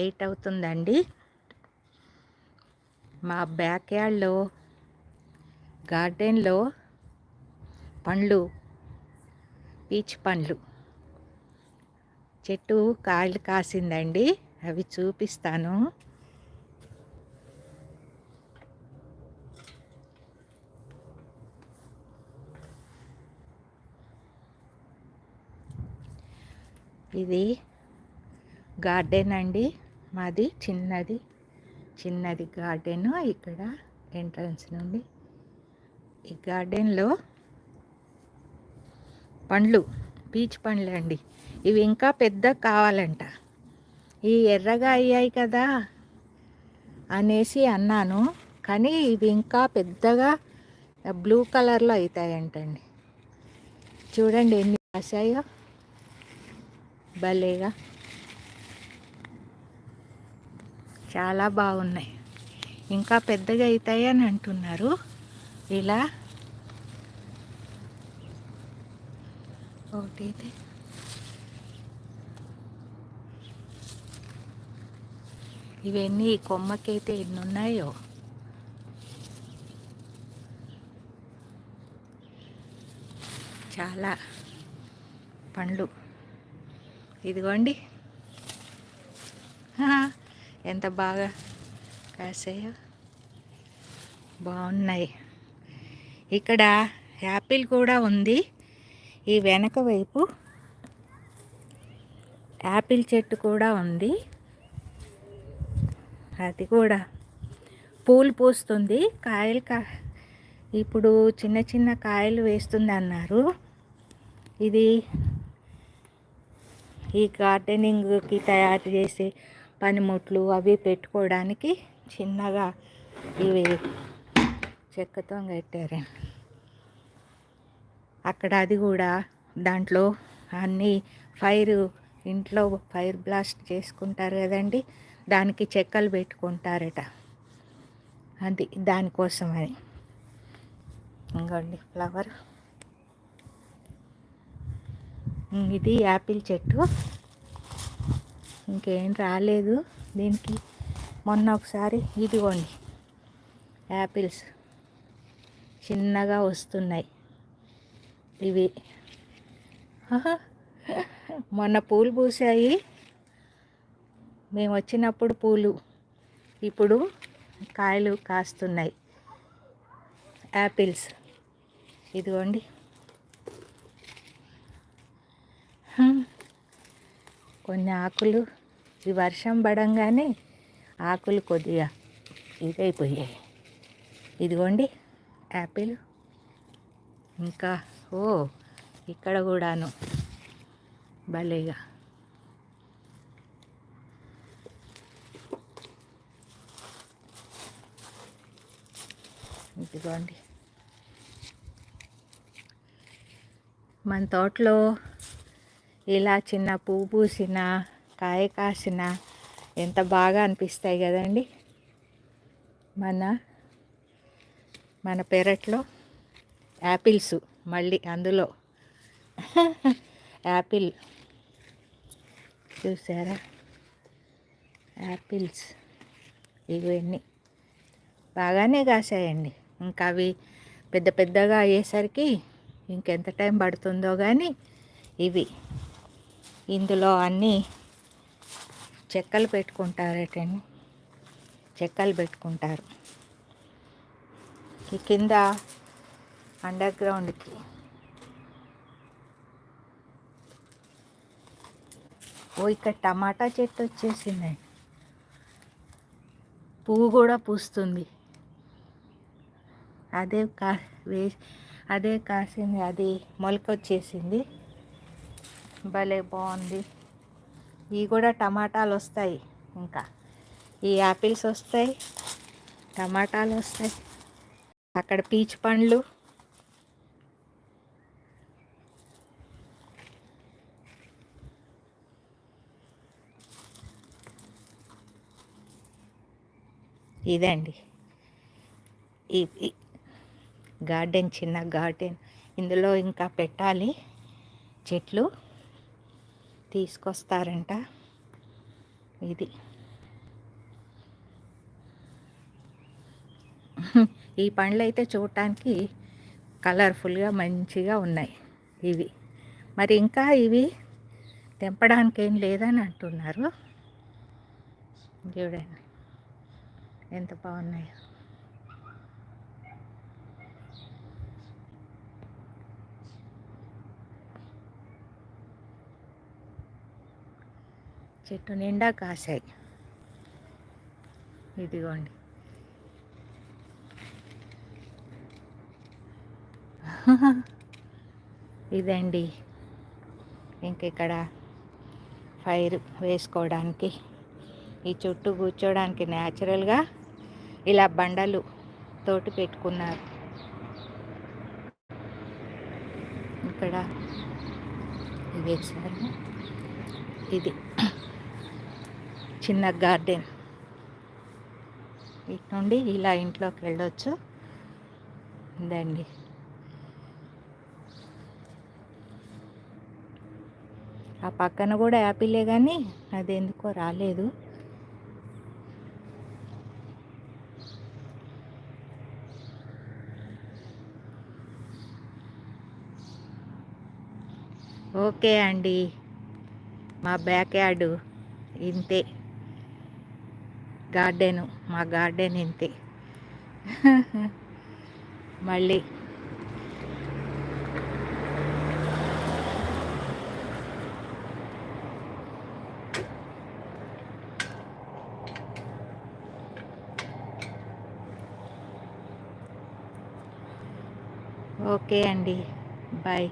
Eight అవుతుందండి. మా back యార్డ్లో గార్డెన్లో పండ్లు పీచ్ పండ్లు. చెట్టు కాయలు కాసిందండి. అవి చూపిస్తాను. ఇది గార్డెన్ అండి. మాది చిన్నది చిన్నది గార్డెను ఇక్కడ ఎంట్రన్స్ నుండి. ఈ గార్డెన్లో పండ్లు పీచ్ పండ్లు అండి. ఇవి ఇంకా పెద్ద కావాలంట. ఈ ఎర్రగా అయ్యాయి కదా అనేసి అన్నాను కానీ ఇవి ఇంకా పెద్దగా బ్లూ కలర్లో అవుతాయంటండి చూడండి ఎన్ని రాశాయో భలేగా. చాలా బాగున్నాయి. ఇంకా పెద్దగా అవుతాయి అని అంటున్నారు. ఇలా. ఒకటి ఇవన్నీ కొమ్మకైతే ఎన్ని ఉన్నాయో చాలా పండ్లు. ఇదిగోండి. ఎంత బాగా కాసాయో? బాగున్నాయి. ఇక్కడ యాపిల్ కూడా ఉంది. ఈ వెనక వైపు యాపిల్ చెట్టు కూడా ఉంది. అది కూడా పూలు పూస్తుంది. కాయలు కా ఇప్పుడు చిన్న చిన్న కాయలు వేస్తుంది అన్నారు. ఇది ఈ గార్డెనింగ్కి తయారు చేసే పనిముట్లు అవి పెట్టుకోవడానికి చిన్నగా ఇవి చెక్కతో కట్టారండి. అక్కడ అది కూడా దాంట్లో అన్నీ ఫైర్ ఇంట్లో ఫైర్ బ్లాస్ట్ చేసుకుంటారు కదండి దానికి చెక్కలు పెట్టుకుంటారట. అది దానికోసం అని ఇంకోండి ఫ్లవర్. ఇది యాపిల్ చెట్టు. ఇంకేం రాలేదు దీనికి. మొన్న ఒకసారి ఇదిగోండి యాపిల్స్ చిన్నగా వస్తున్నాయి. ఇవి. మొన్న పూలు పూసాయి. మేము వచ్చినప్పుడు పూలు ఇప్పుడు కాయలు కాస్తున్నాయి. యాపిల్స్. ఇదిగోండి. కొన్ని ఆకులు ఈ వర్షం పడంగానే ఆకులు కొద్దిగా ఇదైపోయాయి. ఇదిగోండి యాపిల్. ఇంకా ఓ ఇక్కడ కూడాను. భలేగా. ఇదిగోండి. మన తోటలో ఇలా చిన్న పువ్వు పూసిన కాయ కాసిన ఎంత బాగా అనిపిస్తాయి కదండి. మన మన పెరట్లో యాపిల్స్ మళ్ళీ అందులో. యాపిల్. చూసారా? యాపిల్స్. ఇవన్నీ బాగానే కాసాయండి ఇంకా అవి పెద్ద పెద్దగా అయ్యేసరికి ఇంకెంత టైం పడుతుందో కానీ ఇవి. ఇందులో అన్నీ చెక్కలు పెట్టుకుంటారటండి. చెక్కలు పెట్టుకుంటారు. ఈ కింద అండర్ గ్రౌండ్కి ఓ ఇక్కడ టమాటా చెట్టు వచ్చేసిందండి పువ్వు కూడా పూస్తుంది. అదే కా వే అదే కాసింది అది మొలక వచ్చేసింది భలే బాగుంది. ఇవి కూడా టమాటాలు వస్తాయి. ఇంకా ఈ యాపిల్స్ వస్తాయి టమాటాలు వస్తాయి. అక్కడ పీచ్ పండ్లు. ఇదండి. ఈ గార్డెన్ చిన్న గార్డెన్. ఇందులో ఇంకా పెట్టాలి చెట్లు. తీసుకొస్తారంట. ఇది. ఈ పండ్లు అయితే చూడటానికి కలర్ఫుల్గా మంచిగా ఉన్నాయి ఇవి. మరి ఇంకా ఇవి తెంపడానికి ఏం లేదని అంటున్నారు. చూడండి ఎంత బాగున్నాయో. చెట్టు నిండా కాశాయి. ఇదిగోండి. ఇదండి. ఇంకెక్కడ ఫైర్ వేసుకోవడానికి ఈ చుట్టూ కూర్చోడానికి న్యాచురల్గా ఇలా బండలు తోటి పెట్టుకున్నారు. ఇక్కడ వేసారు ఇది. చిన్న గార్డెన్. ఇటు నుండి ఇలా ఇంట్లోకి వెళ్ళొచ్చు. ఉందండి ఆ పక్కన కూడా యాపిలే కానీ అది ఎందుకో రాలేదు. ఓకే అండి. మా బ్యాక్ యార్డు ఇంతే. గార్డెను మా గార్డెన్ ఇంతే. మళ్ళీ. ఓకే అండి. బాయ్.